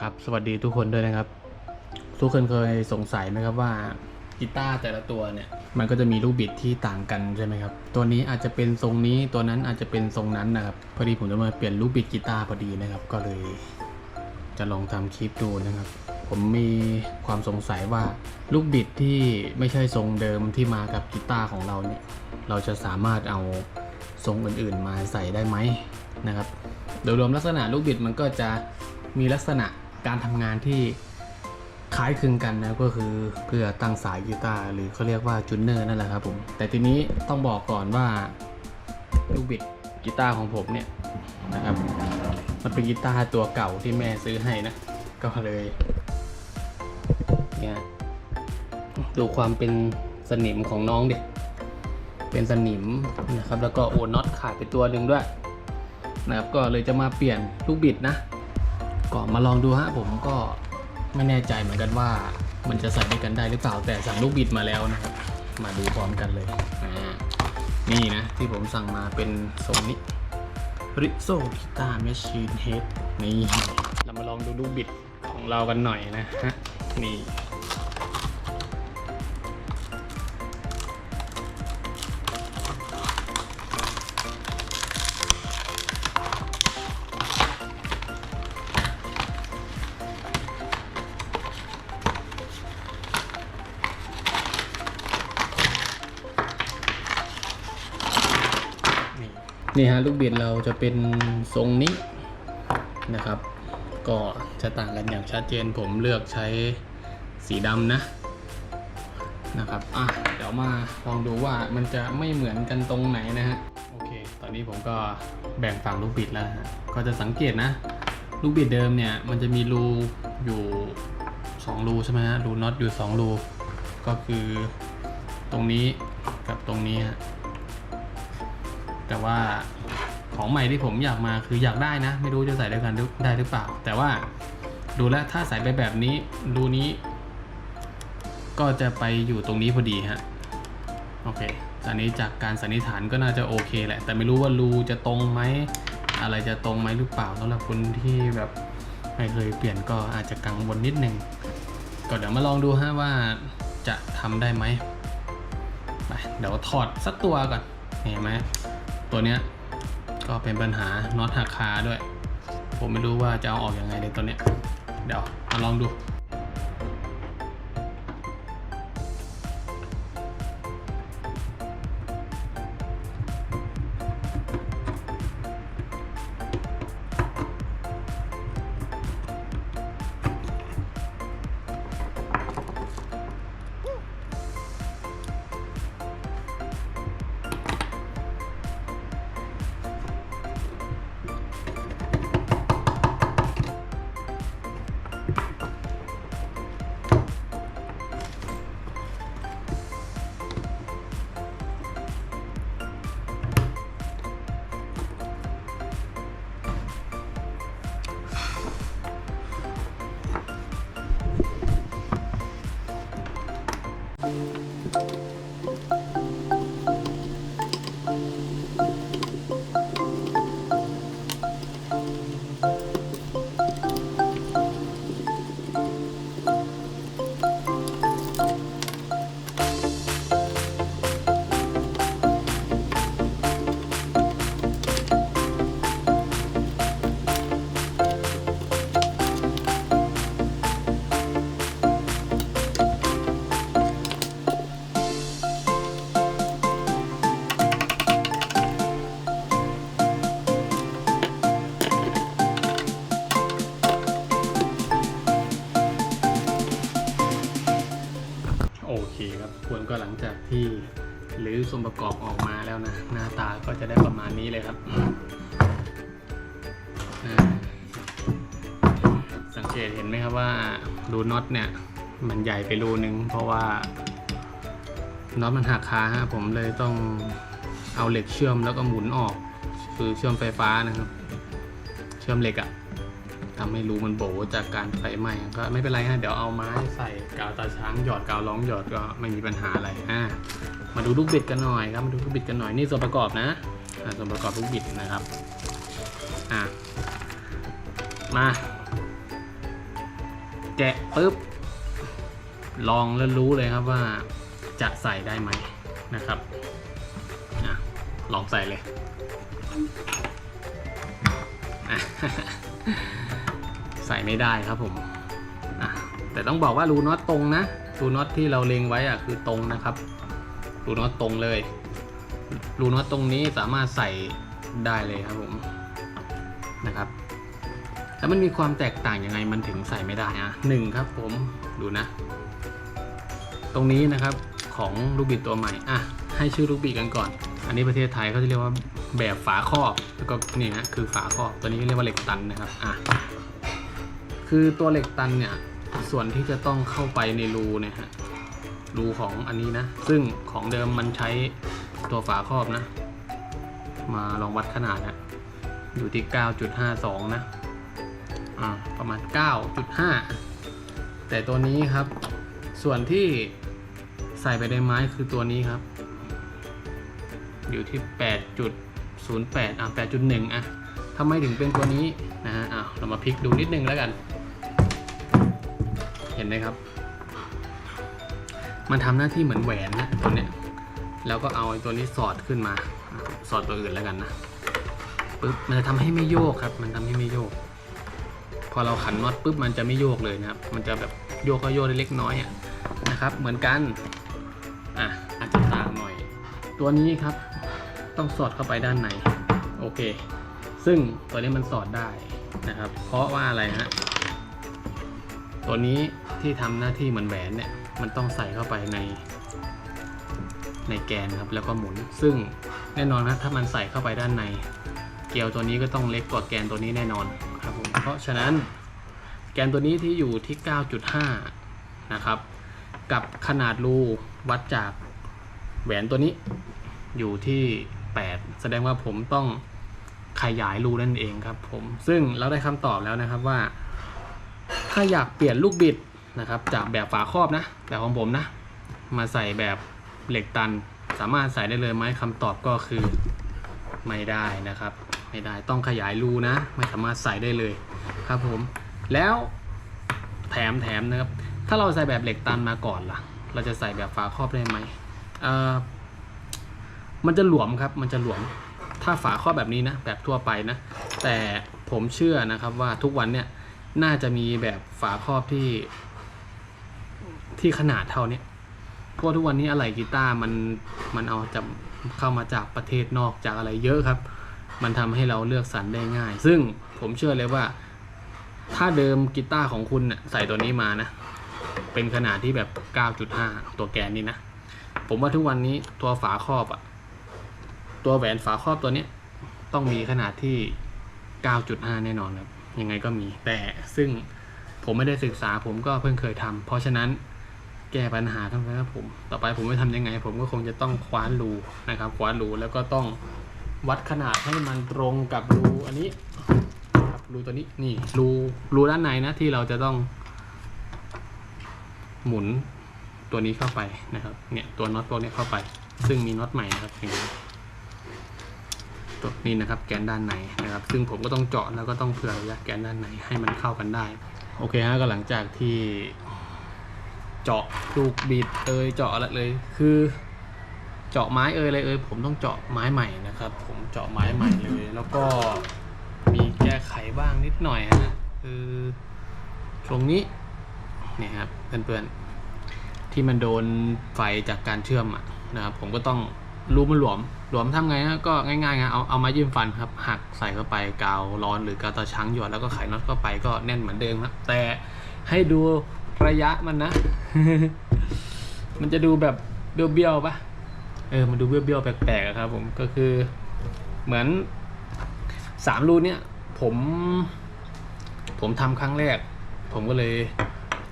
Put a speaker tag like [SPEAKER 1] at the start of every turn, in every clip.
[SPEAKER 1] ครับสวัสดีทุกคนด้วยนะครับ ทุกคนเคยสงสัยไหมครับว่ากีตาร์แต่ละตัวเนี่ยมันก็จะมีลูกบิดที่ต่างกันใช่ไหมครับ ตัวนี้อาจจะเป็นทรงนี้ตัวนั้นอาจจะเป็นทรงนั้นนะครับพอดีผมจะมาเปลี่ยนลูกบิดกีตาร์พอดีนะครับ ก็เลย จะลองทำคลิปดูนะครับ ผมมีความสงสัยว่าลูกบิดที่ไม่ใช่ทรงเดิมที่มากับกีตาร์ของเราเนี่ย เราจะสามารถเอาทรงอื่นๆมาใส่ได้ไหมนะครับ โดยรวมลักษณะลูกบิดมันก็จะมีลักษณะ การทำงานที่คล้ายคลึงกันนะก็คือเพื่อตั้งสายกีตาร์หรือเขาเรียกว่าจูนเนอร์นั่นแหละครับผม แต่ทีนี้ต้องบอกก่อนว่าลูกบิดกีตาร์ของผมเนี่ยนะครับ มันเป็นกีตาร์ตัวเก่าที่แม่ซื้อให้นะ ก็เลยเนี่ยดูความเป็นสนิมของน้องดิเป็นสนิมนะครับ แล้วก็โอน็อตขาดไปตัวหนึ่งด้วยนะครับก็เลยจะมาเปลี่ยนลูกบิดนะ ก็มาลองดูฮะผมก็ไม่แน่ใจเหมือนกันว่า มันจะใส่ด้วยกันได้หรือเปล่าแต่สั่งลูกบิดมาแล้วนะครับมาดูพร้อมกันเลยนี่นะที่ผมสั่งมาเป็นทรงนี้ริโซกิตาร์แมชชีนเฮดนี่เรามาลองดูลูกบิดของเรากันหน่อยนะฮะนี่ นี่นี่ฮะลูกบิดเราจะเป็นทรงนี้นะครับ ก็จะต่างกันอย่างชัดเจนผมเลือกใช้สีดำนะนะครับอะเดี๋ยวมาลองดูว่ามันจะไม่เหมือนกันตรงไหนนะฮะโอเค ตอนนี้ผมก็แบ่งฝั่งลูกบิดแล้วฮะก็จะสังเกตนะ ลูกบิดเดิมเนี่ยมันจะมีรูอยู่2รูใช่ไหมฮะรูน็อตอยู่2รูก็คือตรงนี้กับตรงนี้ฮะ แต่ว่าของใหม่ที่ผมอยากมาคืออยากได้นะ ไม่รู้จะใส่ด้วยกันได้หรือเปล่า แต่ว่าดูแล้วถ้าใส่ไปแบบนี้รูนี้ ก็จะไปอยู่ตรงนี้พอดีฮะโอเคอันนี้จากการสันนิษฐานก็น่าจะโอเคแหละ แต่ไม่รู้ว่ารูจะตรงไหมอะไรจะตรงไหมหรือเปล่าสำหรับคนที่แบบไม่เคยเปลี่ยนก็อาจจะกังวลนิดนึงก็เดี๋ยวมาลองดูฮะว่าจะทำได้ไหมไปเดี๋ยวถอดสักตัวก่อนเห็นไหม ตัวเนี้ยก็เป็นปัญหาน็อตหักคาด้วย ผมไม่รู้ว่าจะเอาออกอยังไงเลยตัวเนี้ยเดี๋ยวมาลองดู Thank you. ส่วนประกอบออกมาแล้วนะ หน้าตาก็จะได้ประมาณนี้เลยครับ สังเกตเห็นไหมครับว่ารูน็อตเนี่ย มันใหญ่ไปรูนึง เพราะว่าน็อตมันหักคาฮะผมเลยต้องเอาเหล็กเชื่อมแล้วก็หมุนออก คือเชื่อมไฟฟ้านะครับ เชื่อมเหล็กอะทำให้รูมันโบจากการไฟไหม้ก็ไม่เป็นไรฮะเดี๋ยวเอาไม้ใส่กาวตาช้างหยอดกาวล้องหยอดก็ไม่มีปัญหาอะไรอ่า มาดูลูกบิดกันหน่อยครับ มาดูลูกบิดกันหน่อยนี่ส่วนประกอบนะส่วนประกอบลูกบิดนะครับอ่ามา แกะปุ๊บ ลองแล้วรู้เลยครับว่าจะใส่ได้ไหมนะครับอะลองใส่เลยใส่ไม่ได้ครับผมแต่ต้องบอกว่ารูน็อตตรงนะรูน็อตที่เราเล็งไว้อะคือตรงนะครับ รูน็อตตรงเลย รูน็อตตรงนี้สามารถใส่ได้เลยครับผมนะครับ แล้วมันมีความแตกต่างยังไงมันถึงใส่ไม่ได้อะหนึ่งครับผมดูนะ ตรงนี้นะครับของลูกบิดตัวใหม่อะให้ชื่อลูกบิดกันก่อน อันนี้ประเทศไทยเขาจะเรียกว่าแบบฝาครอบแล้วก็นี่ฮะคือฝาครอบตัวนี้เรียกว่าเหล็กตันนะครับอะคือตัวเหล็กตันเนี่ยส่วนที่จะต้องเข้าไปในรูเนี่ยฮะ รูของอันนี้นะ ซึ่งของเดิมมันใช้ตัวฝาครอบนะ มาลองวัดขนาดนะอยู่ที่ 9.52 นะอ่าประมาณ 9.5 แต่ตัวนี้ครับ ส่วนที่ใส่ไปในไม้คือตัวนี้ครับ อยู่ที่ 8.08 อะ 8.1 อะทำไมถึงเป็นตัวนี้นะฮะอะเรามาพลิกดูนิดนึงแล้วกัน เห็นไหมครับ มันทำหน้าที่เหมือนแหวนนะตัวเนี้ยแล้วก็เอาตัวนี้สอดขึ้นมา สอดตัวอื่นแล้วกันนะปึ๊บมันจะทำให้ไม่โยกครับ มันทำให้ไม่โยก พอเราขันน็อตปุ๊บมันจะไม่โยกเลยนะครับ มันจะแบบโยกก็โยกได้เล็กน้อยอะนะครับ เหมือนกันอะอาจจะต่างหน่อย ตัวนี้ครับ ต้องสอดเข้าไปด้านในโอเค ซึ่งตัวนี้มันสอดได้นะครับ เพราะว่าอะไรฮะตัวนี้ที่ทำหน้าที่เหมือนแหวนเนี่ย มันต้องใส่เข้าไปในในแกนครับแล้วก็หมุน ซึ่งแน่นอนนะถ้ามันใส่เข้าไปด้านใน เกลียวตัวนี้ก็ต้องเล็กกว่าแกนตัวนี้แน่นอนครับผมเพราะฉะนั้นแกนตัวนี้ที่อยู่ที่ 9.5 นะครับ กับขนาดรูวัดจากแหวนตัวนี้อยู่ที่ 8 แสดงว่าผมต้องขยายรูนั่นเองครับผม ซึ่งเราได้คำตอบแล้วนะครับว่า ถ้าอยากเปลี่ยนลูกบิด นะครับ จากแบบฝาครอบนะแบบของผมนะ มาใส่แบบเหล็กตัน สามารถใส่ได้เลยไหมคำตอบก็คือไม่ได้นะครับ ไม่ได้ต้องขยายรูนะ ไม่สามารถใส่ได้เลยครับผมแล้วแถมแถมนะครับถ้าเราใส่แบบเหล็กตันมาก่อนล่ะ เราจะใส่แบบฝาครอบได้ไหมเอ่อมันจะหลวมครับ มันจะหลวม ถ้าฝาครอบแบบนี้นะ แบบทั่วไปนะ แต่ผมเชื่อนะครับว่าทุกวันเนี่ย น่าจะมีแบบฝาครอบที่ ที่ขนาดเท่านี้เพราะทุกวันนี้อะไหล่กีตาร์มันมันเอาจะเข้ามาจากประเทศนอกจากอะไรเยอะครับ มันทำให้เราเลือกสรรได้ง่าย ซึ่งผมเชื่อเลยว่า ถ้าเดิมกีตาร์ของคุณน่ะใส่ตัวนี้มานะ เป็นขนาดที่แบบ 9.5 ตัวแกนนี่นะ ผมว่าทุกวันนี้ตัวฝาครอบอะตัวแหวนฝาครอบตัวนี้ต้องมีขนาดที่ 9.5 แน่นอนครับยังไงก็มีแต่ซึ่งผมไม่ได้ศึกษาผมก็เพิ่งเคยทำเพราะฉะนั้น แก้ปัญหากันไปครับผม ต่อไปผมไม่ทำยังไง ผมก็คงจะต้องคว้านรูนะครับคว้านรูแล้วก็ต้องวัดขนาดให้มันตรงกับรูอันนี้ครับรูตัวนี้นี่รูรูด้านในนะที่เราจะต้อง หมุนตัวนี้เข้าไปนะครับเนี่ยตัวน็อตตัวนี้เข้าไป ซึ่งมีน็อตใหม่นะครับเห็นไหมตัวนี้นะครับ แกนด้านในนะครับ ซึ่งผมก็ต้องเจาะแล้วก็ต้องเผื่อระยะแกนด้านในให้มันเข้ากันได้ โอเคฮะก็หลังจากที่ จาะลูกบิดเอยเจาะอะไรเลย คือเจาะไม้เอยอะไรเอยผมต้องเจาะไม้ใหม่นะครับ ผมเจาะไม้ใหม่เลย แล้วก็มีแก้ไขบ้างนิดหน่อยฮะคือตรงนี้เนี่ยครับเพื่อนๆที่มันโดนไฟจากการเชื่อมอะนะครับผมก็ต้องรูมันหลวมหลวมทำไงฮะก็ง่ายๆนะเอาเอาไม้ยิ้มฟันครับหักใส่เข้าไปกาวร้อนหรือกาวตาช้างหยอดแล้วก็ไขน็อตเข้าไปก็แน่นเหมือนเดิมครับแต่ให้ดู ระยะมันนะ มันจะดูแบบเบี้ยวๆปะเออ มันดูเบี้ยวๆแปลกๆครับ ผมก็คือเหมือนสามรูเนี้ยผม ผมทำครั้งแรก ผมก็เลย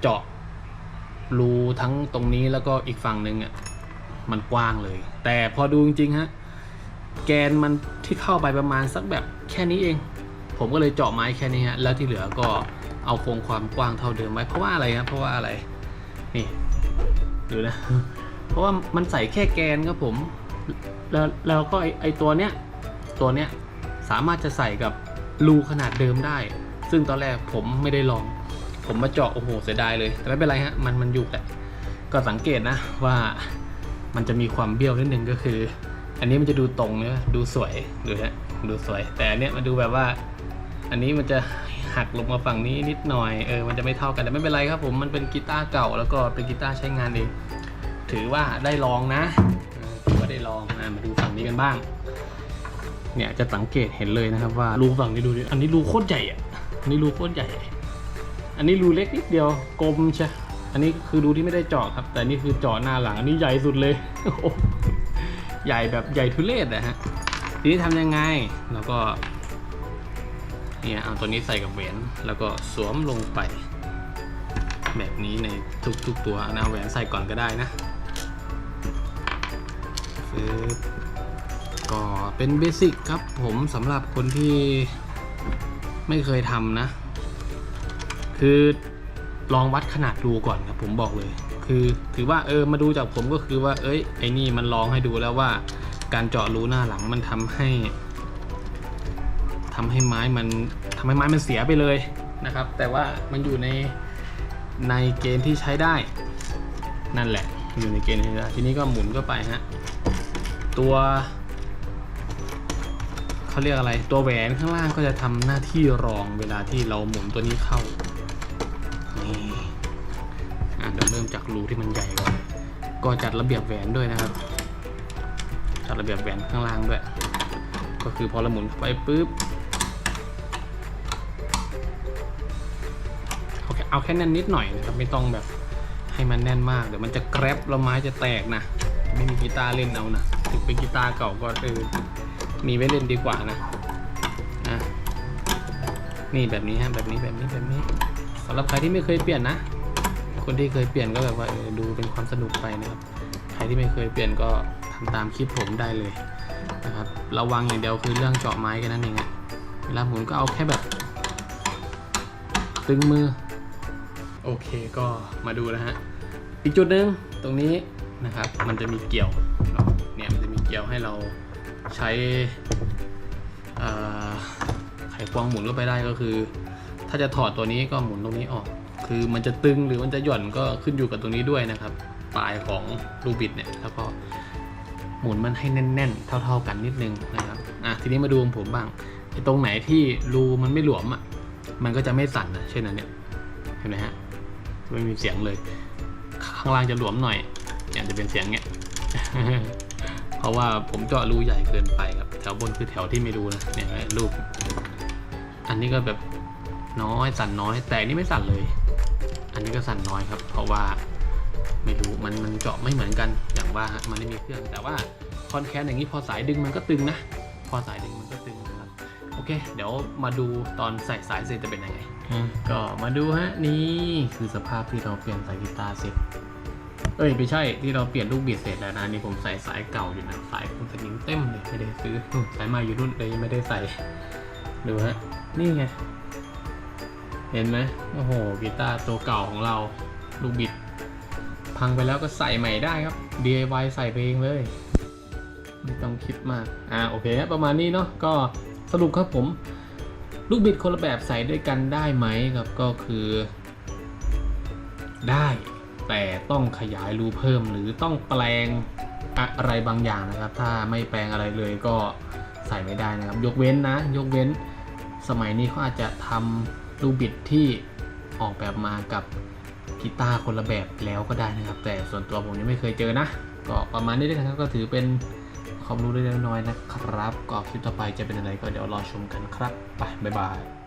[SPEAKER 1] เจาะรูทั้งตรงนี้แล้วก็อีกฝั่งหนึ่งอะมันกว้างเลย แต่พอดูจริงๆฮะแกนมันที่เข้าไปประมาณสักแบบแค่นี้เอง ผมก็เลยเจาะไม้แค่นี้ฮะแล้วที่เหลือก็ เอาคงความกว้างเท่าเดิมไว้เพราะว่าอะไรครับเพราะว่าอะไรนี่ดูนะ เพราะว่ามันใส่แค่แกนครับผม แล้วแล้วก็ไอไอตัวเนี้ยตัวเนี้ยสามารถจะใส่กับรูขนาดเดิมได้ ซึ่งตอนแรกผมไม่ได้ลอง ผมมาเจาะโอ้โหเสียดายเลย แต่ไม่เป็นไรฮะมันมันอยู่แหละก็สังเกตนะว่ามันจะมีความเบี้ยวนิดนึงก็คือ อันนี้มันจะดูตรงเนี่ยดูสวยดูฮะดูสวย แต่อันเนี้ยมันดูแบบว่า อันนี้มันจะ หักลงมาฝั่งนี้นิดหน่อยเออมันจะไม่เท่ากันแต่ไม่เป็นไรครับผมมันเป็นกีตาร์เก่าแล้วก็เป็นกีตาร์ใช้งานเองถือว่าได้ลองนะถือว่าได้ลองนะมาดูฝั่งนี้กันบ้าง เนี่ยจะสังเกตเห็นเลยนะครับว่ารูฝั่งนี้ดูดิอันนี้รูโคตรใหญ่อะอันนี้รูโคตรใหญ่ อันนี้รูเล็กนิดเดียวกลมใช่อันนี้คือรูที่ไม่ได้เจาะครับ แต่นี่คือเจาะหน้าหลัง อันนี้ใหญ่สุดเลยโอ้ใหญ่แบบใหญ่ทุเรศนะฮะทีนี้ทำยังไงแล้วก็ เนี่ยเอาตัวนี้ใส่กับแหวนแล้วก็สวมลงไป แบบนี้ในทุกๆตัวนะเอาแหวนใส่ก่อนก็ได้นะปึ๊บก็เป็นเบสิกครับผมสำหรับคนที่ไม่เคยทำนะ คือลองวัดขนาดดูก่อนครับผมบอกเลย คือถือว่าเออมาดูจากผมก็คือว่า เอ้ยไอ้นี่มันลองให้ดูแล้วว่า การเจาะรูหน้าหลังมันทำให้ ทำให้ไม้มันทำให้ไม้มันเสียไปเลยนะครับ แต่ว่ามันอยู่ในในเกณฑ์ที่ใช้ได้ นั่นแหละ อยู่ในเกณฑ์ที่ใช้ได้ทีนี้ก็หมุนก็ไปฮะตัวเขาเรียกอะไรตัวแหวนข้างล่างก็จะทำหน้าที่รองเวลาที่เราหมุนตัวนี้เข้านี่อะเดี๋ยวเริ่มจากรูที่มันใหญ่ก่อนก็จัดระเบียบแหวนด้วยนะครับ จัดระเบียบแหวนข้างล่างด้วย ก็คือพอเราหมุนเข้าไปปุ๊บ เอาแค่แน่นนิดหน่อยนะครับไม่ต้องแบบให้มันแน่นมากเดี๋ยวมันจะแกร็บแล้วไม้จะแตกนะ ไม่มีกีตาร์เล่นเอานะถึงเป็นกีตาร์เก่าก็เออมีไว้เล่นดีกว่านะอะนี่แบบนี้ฮะแบบนี้แบบนี้แบบนี้สำหรับใครที่ไม่เคยเปลี่ยนนะ คนที่เคยเปลี่ยนก็แบบว่าเออดูเป็นความสนุกไปนะครับใครที่ไม่เคยเปลี่ยนก็ทำตามคลิปผมได้เลยนะครับระวังอย่างเดียวคือเรื่องเจาะไม้แค่นั้นเองอะเวลาหมุนก็เอาแค่แบบ ตึงมือ โอเคก็มาดูนะฮะอีกจุดหนึ่งตรงนี้นะครับ มันจะมีเกี่ยวเนี่ยมันจะมีเกี่ยวให้เราใช้ไขควงหมุนเข้าไปได้ก็คือ ถ้าจะถอดตัวนี้ก็หมุนตรงนี้ออก คือมันจะตึงหรือมันจะหย่อนก็ขึ้นอยู่กับตรงนี้ด้วยนะครับปลายของลูบิดเนี่ยแล้วก็หมุนมันให้แน่น ๆ เท่า ๆกันนิดนึงนะครับอะทีนี้มาดูของผมบ้างไอ้ตรงไหนที่รูมันไม่หลวมอะมันก็จะไม่สั่นนะเช่นอันเนี้ยเห็นไหมฮะ ไม่มีเสียงเลย ข้างล่างจะหลวมหน่อยเนี่ยจะเป็นเสียงเงี้ยเพราะว่าผมเจาะรูใหญ่เกินไปครับแถวบนคือแถวที่ไม่รู้นะเนี่ยรูปอันนี้ก็แบบน้อยสั่นน้อย แต่อันนี่ไม่สั่นเลย อันนี้ก็สั่นน้อยครับ เพราะว่าไม่รู้มันมันเจาะไม่เหมือนกันอย่างว่ามันไม่มีเครื่องแต่ว่าคอนแคนอย่างนี้พอสายดึงมันก็ตึงนะ พอสายดึงมันก็ตึง โอเค เดี๋ยวมาดูตอนใส่สายเสร็จจะเป็นยังไง ก็มาดูฮะ นี่คือสภาพที่เราเปลี่ยนสายกีตาร์เสร็จ เอ้ย ไม่ใช่ที่เราเปลี่ยนลูกบิดเสร็จแล้วนะนี่ผมใส่สายเก่าอยู่นะสายคุณสนิมเต็มเลยไม่ได้ซื้อนู่นสายใหม่อยู่นู่นเลยยังไม่ได้ใส่ ดูฮะ นี่ไง เห็นไหมโอ้โหกีตาร์ตัวเก่าของเราลูกบิด พังไปแล้วก็ใส่ใหม่ได้ครับ DIY ใส่ไปเองเลย ไม่ต้องคิดมาก อ่าโอเคฮะประมาณนี้เนาะก็ สรุปครับผมลูกบิดคนละแบบใส่ด้วยกันได้ไหมครับก็คือ ได้ แต่ต้องขยายรูเพิ่มหรือต้องแปลงอะไรบางอย่างนะครับ ถ้าไม่แปลงอะไรเลยก็ใส่ไม่ได้นะครับ ยกเว้นนะ ยกเว้น สมัยนี้เขาอาจจะทำลูกบิดที่ออกแบบมากับกีตาร์คนละแบบแล้วก็ได้นะครับ แต่ส่วนตัวผมยังไม่เคยเจอนะ ก็ประมาณนี้ด้วยกันครับก็ถือเป็น ความรู้เล็กน้อยนะครับก็คลิปต่อไปจะเป็นอะไรก็เดี๋ยวรอชมกันครับไปบ๊ายบาย